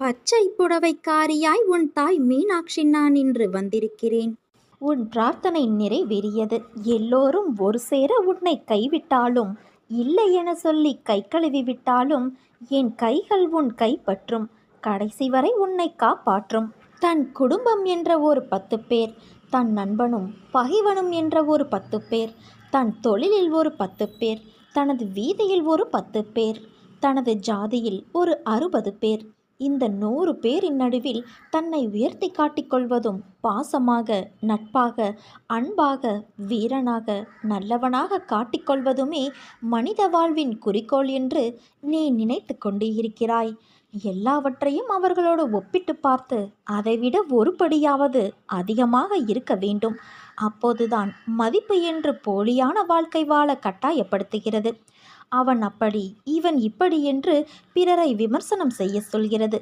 பச்சை புடவைக்காரியாய் உன் தாய் மீனாட்சி நான் இன்று வந்திருக்கிறேன். உன் பிரார்த்தனை நிறைவேறியது. எல்லோரும் ஒரு சேர உன்னை கைவிட்டாலும் இல்லை என சொல்லி கை கழுவி விட்டாலும் என் கைகள் உன் கைப்பற்றும். கடைசி வரை உன்னை காப்பாற்றும். தன் குடும்பம் என்ற ஒரு பத்து பேர் தன் நண்பனும் பகைவனும் என்ற ஒரு பத்து பேர் தன் தொழிலில் ஒரு பத்து பேர் தனது வீதியில் ஒரு பத்து பேர் தனது ஜாதியில் ஒரு அறுபது பேர். இந்த நூறு பேரின் நடுவில் தன்னை உயர்த்தி காட்டிக்கொள்வதும் பாசமாக நட்பாக அன்பாக வீரனாக நல்லவனாக காட்டிக்கொள்வதுமே மனித வாழ்வின் குறிக்கோள் என்று நீ நினைத்து கொண்டு இருக்கிறாய். எல்லாவற்றையும் அவர்களோடு ஒப்பிட்டு பார்த்து அதைவிட ஒருபடியாவது அதிகமாக இருக்க வேண்டும். அப்போதுதான் மதிப்பு என்று போலியான வாழ்க்கை வாழ கட்டாயப்படுத்துகிறது. அவன் அப்படி இவன் இப்படி என்று பிறரை விமர்சனம் செய்ய சொல்கிறது.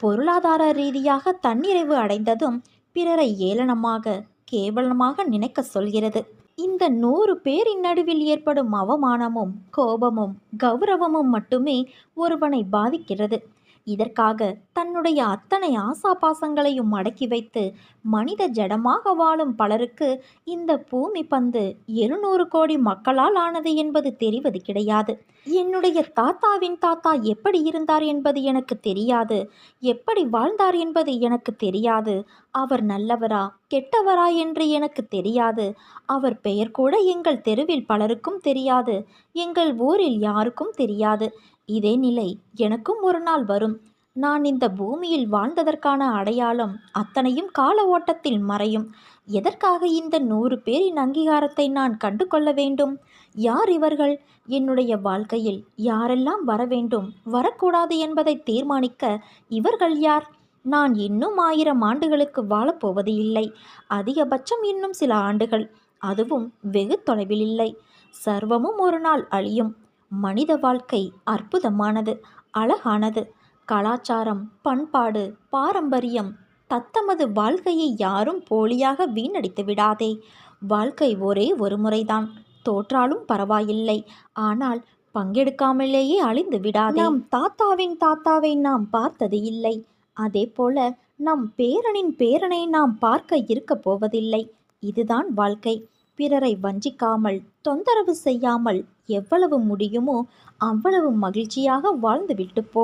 பொருளாதார ரீதியாக தன்னிறைவு அடைந்ததும் பிறரை ஏளனமாக கேவலமாக நினைக்க சொல்கிறது. இந்த நூறு பேரின் நடுவில் ஏற்படும் அவமானமும் கோபமும் கௌரவமும் மட்டுமே ஒருவனை பாதிக்கிறது. இதற்காக தன்னுடைய அத்தனை ஆசாபாசங்களையும் அடக்கி வைத்து மனித ஜடமாக வாழும் பலருக்கு இந்த பூமி பந்து எழுநூறு கோடி மக்களால் ஆனது என்பது தெரிவது கிடையாது. என்னுடைய தாத்தாவின் தாத்தா எப்படி இருந்தார் என்பது எனக்கு தெரியாது. எப்படி வாழ்ந்தார் என்பது எனக்கு தெரியாது. அவர் நல்லவரா கெட்டவரா என்று எனக்கு தெரியாது. அவர் பெயர் கூட எங்கள் தெருவில் பலருக்கும் தெரியாது. எங்கள் ஊரில் யாருக்கும் தெரியாது. இதே நிலை எனக்கும் ஒரு நாள் வரும். நான் இந்த பூமியில் வாழ்ந்ததற்கான அடையாளம் அத்தனையும் கால ஓட்டத்தில் மறையும். எதற்காக இந்த நூறு பேரின் அங்கீகாரத்தை நான் கண்டு கொள்ள வேண்டும்? யார் இவர்கள்? என்னுடைய வாழ்க்கையில் யாரெல்லாம் வர வேண்டும்? வரக்கூடாது என்பதை தீர்மானிக்க இவர்கள் யார்? நான் இன்னும் ஆயிரம் ஆண்டுகளுக்கு வாழப்போவது இல்லை. அதிகபட்சம் இன்னும் சில ஆண்டுகள். அதுவும் வெகு தொலைவில் இல்லை. சர்வமும் ஒரு நாள் அழியும். மனித வாழ்க்கை அற்புதமானது அழகானது. கலாச்சாரம் பண்பாடு பாரம்பரியம் தத்தமது வாழ்க்கையை யாரும் போலியாக வீணடித்து விடாதே. வாழ்க்கை ஒரே ஒரு முறைதான். தோற்றாலும் பரவாயில்லை. ஆனால் பங்கெடுக்காமலேயே அழிந்து விடாதே. நம் தாத்தாவின் தாத்தாவை நாம் பார்த்தது இல்லை. அதே போல நம் பேரனின் பேரனை நாம் பார்க்க இருக்கப் போவதில்லை. இதுதான் வாழ்க்கை. பிறரை வஞ்சிக்காமல் தொந்தரவு செய்யாமல் எவ்வளவு முடியுமோ அவ்வளவு மகிழ்ச்சியாக வாழ்ந்துவிட்டு போ.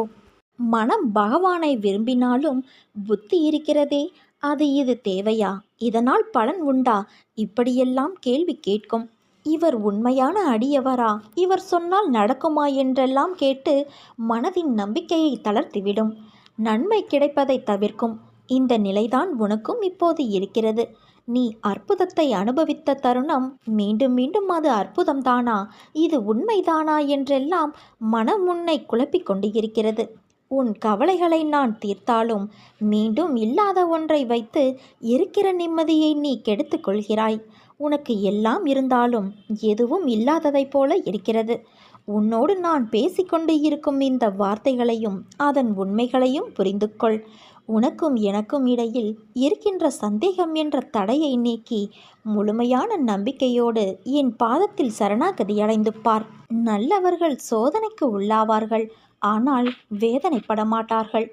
மனம் பகவானை விரும்பினாலும் புத்தி இருக்கிறதே அது இது தேவையா? இதனால் பலன் உண்டா? இப்படியெல்லாம் கேள்வி கேட்கும். இவர் உண்மையான அடியவரா? இவர் சொன்னால் நடக்குமா என்றெல்லாம் கேட்டு மனதின் நம்பிக்கையை தளர்த்திவிடும். நன்மை கிடைப்பதை தவிர்க்கும். இந்த நிலைதான் உனக்கும் இப்போது இருக்கிறது. நீ அற்புதத்தை அனுபவித்த தருணம் மீண்டும் மீண்டும் அது அற்புதம்தானா? இது உண்மைதானா? என்றெல்லாம் மனம் உன்னை குழப்பிக் கொண்டு இருக்கிறது உன் கவலைகளை நான் தீர்த்தாலும் மீண்டும் இல்லாத ஒன்றை வைத்து இருக்கிற நிம்மதியை நீ கெடுத்து கொள்கிறாய். உனக்கு எல்லாம் இருந்தாலும் எதுவும் இல்லாததைப் போல இருக்கிறது. உன்னோடு நான் பேசிக்கொண்டு இருக்கும் இந்த வார்த்தைகளையும் அதன் உண்மைகளையும் புரிந்து கொள் உனக்கும் எனக்கும் இடையில் இருக்கின்ற சந்தேகம் என்ற தடையை நீக்கி முழுமையான நம்பிக்கையோடு என் பாதத்தில் சரணாகதி அடைந்து பார். நல்லவர்கள் சோதனைக்கு உள்ளாவார்கள் ஆனால் வேதனைப்பட மாட்டார்கள்.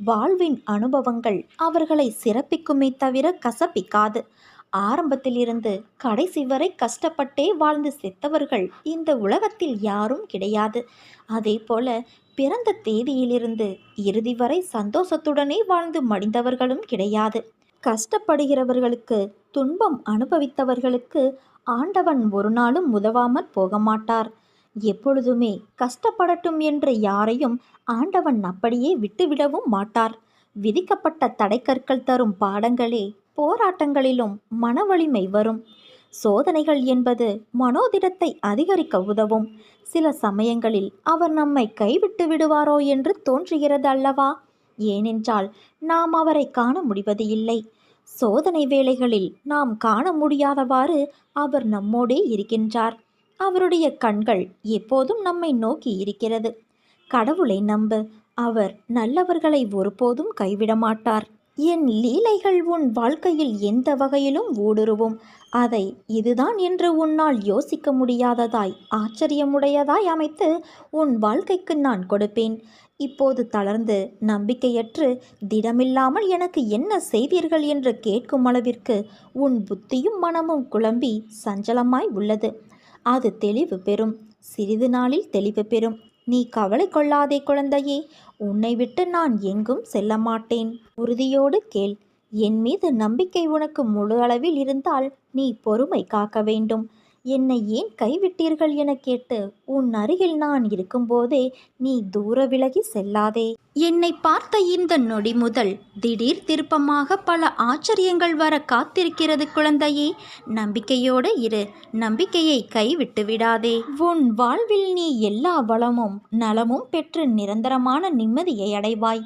வாழ்வின் அனுபவங்கள் அவர்களை சிறப்பிக்குமே தவிர கசப்பிக்காது. ஆரம்பத்திலிருந்து கடைசி வரை கஷ்டப்பட்டே வாழ்ந்து செத்தவர்கள் இந்த உலகத்தில் யாரும் கிடையாது. அதே போல பிறந்த தேதியிலிருந்து இறுதி வரை சந்தோஷத்துடனே வாழ்ந்து மடிந்தவர்களும் கிடையாது. கஷ்டப்படுகிறவர்களுக்கு துன்பம் அனுபவித்தவர்களுக்கு ஆண்டவன் ஒரு நாளும் உதவாமற் போக மாட்டார் எப்பொழுதுமே கஷ்டப்படட்டும் என்று யாரையும் ஆண்டவன் அப்படியே விட்டுவிடவும் மாட்டார். விதிக்கப்பட்ட தடைக்கற்கள் தரும் பாடங்களே போராட்டங்களிலும் மனவலிமை வரும். சோதனைகள் என்பது மனோதிடத்தை அதிகரிக்க உதவும். சில சமயங்களில் அவர் நம்மை கைவிட்டு விடுவாரோ என்று தோன்றுகிறது அல்லவா? ஏனென்றால் நாம் அவரை காண முடிவது இல்லை. சோதனை வேளைகளில் நாம் காண முடியாதவாறு அவர் நம்மோடே இருக்கின்றார். அவருடைய கண்கள் எப்போதும் நம்மை நோக்கி இருக்கிறது. கடவுளை நம்பு அவர் நல்லவர்களை ஒருபோதும் கைவிட மாட்டார் என் லீலைகள் உன் வாழ்க்கையில் எந்த வகையிலும் ஊடுருவும். அதை இதுதான் என்று உன்னால் யோசிக்க முடியாததாய் ஆச்சரியமுடையதாய் அமைத்து உன் வாழ்க்கைக்கு நான் கொடுப்பேன். இப்போது தளர்ந்து நம்பிக்கையற்று திடமில்லாமல் எனக்கு என்ன செய்வீர்கள் என்று கேட்கும் அளவிற்கு உன் புத்தியும் மனமும் குழம்பி சஞ்சலமாய் உள்ளது. அது தெளிவு பெறும். சிறிது நாளில் தெளிவு பெறும். நீ கவலை கொள்ளாதே குழந்தையே உன்னை விட்டு நான் எங்கும் செல்ல மாட்டேன் உறுதியோடு கேள் என் மீது நம்பிக்கை உனக்கு முழு அளவில் இருந்தால் நீ பொறுமை காக்க வேண்டும். என்னை ஏன் கைவிட்டீர்கள் என கேட்டு உன் அருகில் நான் இருக்கும்போதே நீ தூர விலகி செல்லாதே என்னை பார்த்த இந்த நொடி முதல் திடீர் திருப்பமாக பல ஆச்சரியங்கள் வர காத்திருக்கிறது குழந்தையே. நம்பிக்கையோடு இரு நம்பிக்கையை கைவிட்டு விடாதே. உன் வாழ்வில் நீ எல்லா வளமும் நலமும் பெற்று நிரந்தரமான நிம்மதியை அடைவாய்.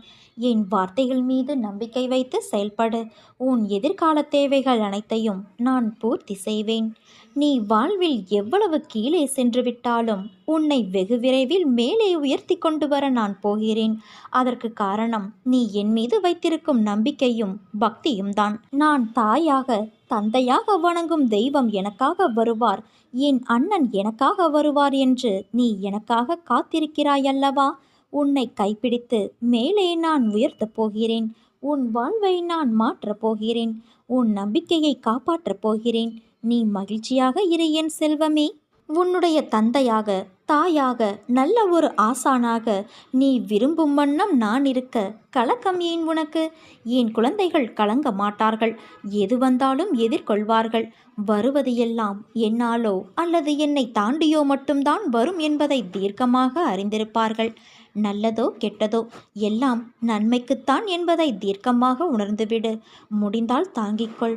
என் வார்த்தைகள் மீது நம்பிக்கை வைத்து செயல்படு. உன் எதிர்கால தேவைகள் அனைத்தையும் நான் பூர்த்தி செய்வேன். நீ வாழ்வில் எவ்வளவு கீழே சென்று விட்டாலும் உன்னை வெகு விரைவில் மேலே உயர்த்தி கொண்டு வர நான் போகிறேன். அதற்கு காரணம் நீ என் மீது வைத்திருக்கும் நம்பிக்கையும் பக்தியும் தான். நான் தாயாக தந்தையாக வணங்கும் தெய்வம் எனக்காக வருவார். என் அண்ணன் எனக்காக வருவார் என்று நீ எனக்காக காத்திருக்கிறாய் அல்லவா? உன்னை கைப்பிடித்து மேலே நான் உயர்த்தப் போகிறேன். உன் வாழ்வை நான் மாற்றப் போகிறேன். உன் நம்பிக்கையை காப்பாற்றப் போகிறேன். நீ மகிழ்ச்சியாக இரு என் செல்வமே. உன்னுடைய தந்தையாக தாயாக நல்ல ஒரு ஆசானாக நீ விரும்பும் வண்ணம் நான் இருக்க கலக்கம் ஏன் உனக்கு? என் குழந்தைகள் கலங்க மாட்டார்கள். எது வந்தாலும் எதிர்கொள்வார்கள். வருவது எல்லாம் என்னாலோ அல்லது என்னை தாண்டியோ மட்டும்தான் வரும் என்பதை தீர்க்கமாக அறிந்திருப்பார்கள். நல்லதோ கெட்டதோ எல்லாம் நன்மைக்குத்தான் என்பதை தீர்க்கமாக உணர்ந்துவிடு. முடிந்தால் தாங்கிக்கொள்.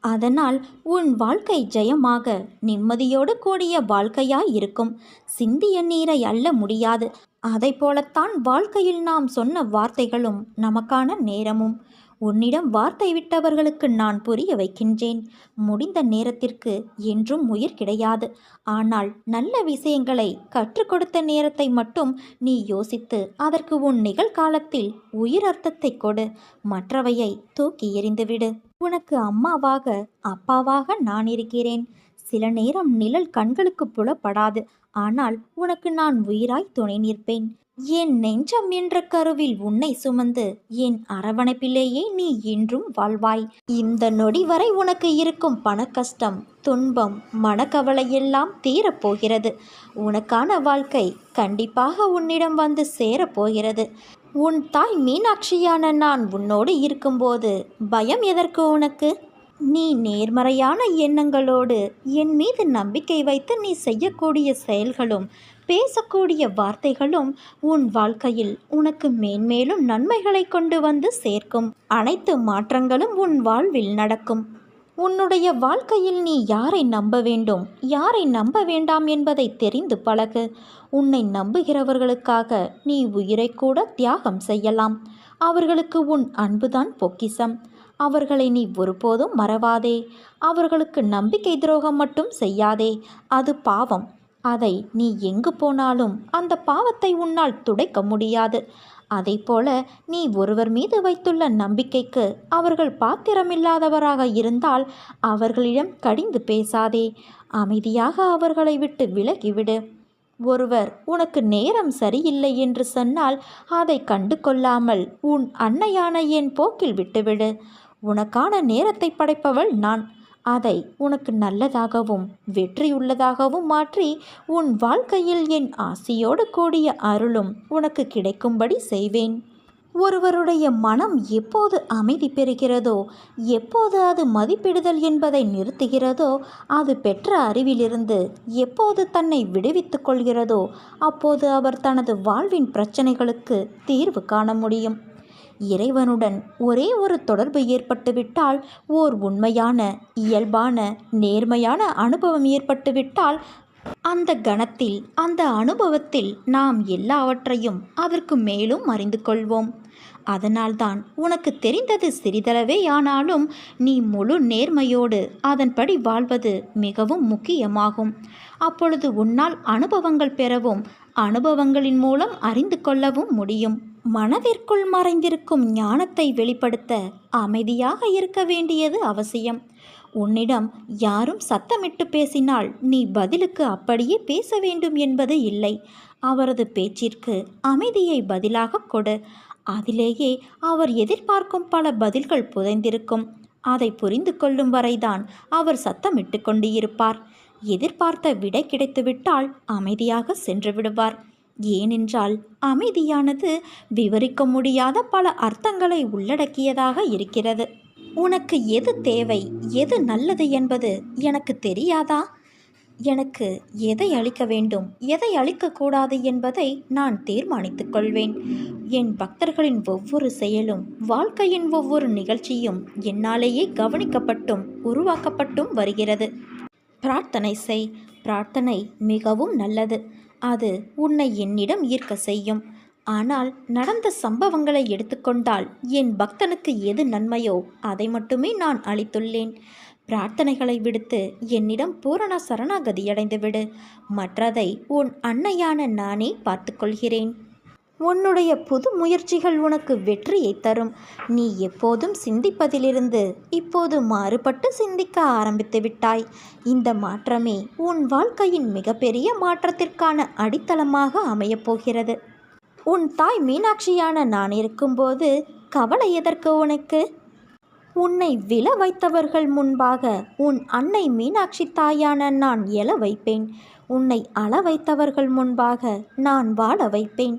அதனால் உன் வாழ்க்கை ஜெயமாக நிம்மதியோடு கூடிய வாழ்க்கையாய் இருக்கும். சிந்திய நீரை அல்ல முடியாது. அதை போலத்தான் வாழ்க்கையில் நாம் சொன்ன வார்த்தைகளும் நமக்கான நேரமும். உன்னிடம் வார்த்தை விட்டவர்களுக்கு நான் புரிய வைக்கின்றேன். முடிந்த நேரத்திற்கு என்றும் உயிர் கிடையாது. ஆனால் நல்ல விஷயங்களை கற்றுக் கொடுத்த நேரத்தை மட்டும் நீ யோசித்து அதற்கு உன் நிகழ்காலத்தில் உயிர் அர்த்தத்தை கொடு. மற்றவையை தூக்கி எறிந்துவிடு. உனக்கு அம்மாவாக அப்பாவாக நான் இருக்கிறேன். சில நேரம் நிழல் கண்களுக்கு புலப்படாது. ஆனால் உனக்கு நான் உயிராய் துணை நிற்பேன். என் நெஞ்சம் என்ற கருவில் உன்னை சுமந்து என் அரவணைப்பிலேயே நீ இன்றும் வாழ்வாய். இந்த நொடி வரை உனக்கு இருக்கும் பணக்கஷ்டம் துன்பம் மனக்கவலை எல்லாம் தீரப்போகிறது. உனக்கான வாழ்க்கை கண்டிப்பாக உன்னிடம் வந்து சேரப்போகிறது. உன் தாய் மீனாட்சியான நான் உன்னோடு இருக்கும்போது பயம் எதற்கு உனக்கு? நீ நேர்மறையான எண்ணங்களோடு என் மீது நம்பிக்கை வைத்து நீ செய்யக்கூடிய செயல்களும் பேசக்கூடிய வார்த்தைகளும் உன் வாழ்க்கையில் உனக்கு மேன்மேலும் நன்மைகளை கொண்டு வந்து சேர்க்கும். அனைத்து மாற்றங்களும் உன் வாழ்வில் நடக்கும். உன்னுடைய வாழ்க்கையில் நீ யாரை நம்ப வேண்டும்? யாரை நம்ப வேண்டாம் என்பதை தெரிந்து பழகு. உன்னை நம்புகிறவர்களுக்காக நீ உயிரை கூட தியாகம் செய்யலாம். அவர்களுக்கு உன் அன்புதான் பொக்கிசம். அவர்களை நீ ஒருபோதும் மறவாதே. அவர்களுக்கு நம்பிக்கை துரோகம் மட்டும் செய்யாதே. அது பாவம். அதை நீ எங்கு போனாலும் அந்த பாவத்தை உன்னால் துடைக்க முடியாது. அதைப்போல நீ ஒருவர் மீது வைத்துள்ள நம்பிக்கைக்கு அவர்கள் பாத்திரமில்லாதவராக இருந்தால் அவர்களிடம் கடிந்து பேசாதே. அமைதியாக அவர்களை விட்டு விலகிவிடு. ஒருவர் உனக்கு நேரம் சரியில்லை என்று சொன்னால் அதை கண்டு கொள்ளாமல் உன் அன்னையான என் போக்கில் விட்டுவிடு. உனக்கான நேரத்தை படைப்பவள் நான் அதை உனக்கு நல்லதாகவும் வெற்றியுள்ளதாகவும் மாற்றி உன் வாழ்க்கையில் என் ஆசியோடு கூடிய அருளும் உனக்கு கிடைக்கும்படி செய்வேன். ஒருவருடைய மனம் எப்போது அமைதி பெறுகிறதோ எப்போது அது மதிப்பிடுதல் என்பதை நிறுத்துகிறதோ அது பெற்ற அறிவிலிருந்து எப்போது தன்னை விடுவித்துக் கொள்கிறதோ அப்போது அவர் தனது வாழ்வின் பிரச்சனைகளுக்கு தீர்வு காண முடியும். இறைவனுடன் ஒரே ஒரு தொடர்பு ஏற்பட்டுவிட்டால் ஓர் உண்மையான இயல்பான நேர்மையான அனுபவம் ஏற்பட்டுவிட்டால் அந்த கணத்தில் அந்த அனுபவத்தில் நாம் எல்லாவற்றையும் அதற்கு மேலும் அறிந்து கொள்வோம். அதனால்தான் உனக்கு தெரிந்தது சிறிதளவே ஆனாலும் நீ முழு நேர்மையோடு அதன்படி வாழ்வது மிகவும் முக்கியமாகும். அப்பொழுது உன்னால் அனுபவங்கள் பெறவும் அனுபவங்களின் மூலம் அறிந்து கொள்ளவும் முடியும். மனதிற்குள் மறைந்திருக்கும் ஞானத்தை வெளிப்படுத்த அமைதியாக இருக்க வேண்டியது அவசியம். உன்னிடம் யாரும் சத்தமிட்டு பேசினால் நீ பதிலுக்கு அப்படியே பேச வேண்டும் என்பது இல்லை. அவரது பேச்சிற்கு அமைதியை பதிலாக கொடு. அதிலேயே அவர் எதிர்பார்க்கும் பல பதில்கள் புதைந்திருக்கும். அதை புரிந்து கொள்ளும் வரைதான் அவர் சத்தமிட்டு கொண்டு இருப்பார் எதிர்பார்த்த விடை கிடைத்துவிட்டால் அமைதியாக சென்று விடுவார். ஏனென்றால் அமைதியானது விவரிக்க முடியாத பல அர்த்தங்களை உள்ளடக்கியதாக இருக்கிறது. உனக்கு எது தேவை எது நல்லது என்பது எனக்கு தெரியாதா? எனக்கு எதை அளிக்க வேண்டும் எதை அளிக்கக்கூடாது என்பதை நான் தீர்மானித்துக் கொள்வேன். என் பக்தர்களின் ஒவ்வொரு செயலும் வாழ்க்கையின் ஒவ்வொரு நிகழ்ச்சியும் என்னாலேயே கவனிக்கப்பட்டும் உருவாக்கப்பட்டும் வருகிறது. பிரார்த்தனை செய். பிரார்த்தனை மிகவும் நல்லது. அது உன்னை என்னிடம் ஈர்க்க செய்யும். ஆனால் நடந்த சம்பவங்களை எடுத்துக்கொண்டால் என் பக்தனுக்கு எது நன்மையோ அதை மட்டுமே நான் அளித்துள்ளேன். பிரார்த்தனைகளை விடுத்து என்னிடம் பூரண சரணாகதியடைந்துவிடு. மற்றதை உன் அன்னையான நானே பார்த்துக்கொள்கிறேன். உன்னுடைய புது முயற்சிகள் உனக்கு வெற்றியை தரும். நீ எப்போதும் சிந்திப்பதிலிருந்து இப்போது மாறுபட்டு சிந்திக்க ஆரம்பித்து விட்டாய். இந்த மாற்றமே உன் வாழ்க்கையின் மிகப்பெரிய மாற்றத்திற்கான அடித்தளமாக அமையப்போகிறது உன் தாய் மீனாட்சியான நான் இருக்கும்போது கவலை எதற்கு உனக்கு? உன்னை விழ வைத்தவர்கள் முன்பாக உன் அன்னை மீனாட்சி தாயான நான் எழ வைப்பேன். உன்னை அள வைத்தவர்கள் முன்பாக நான் வாழ வைப்பேன்.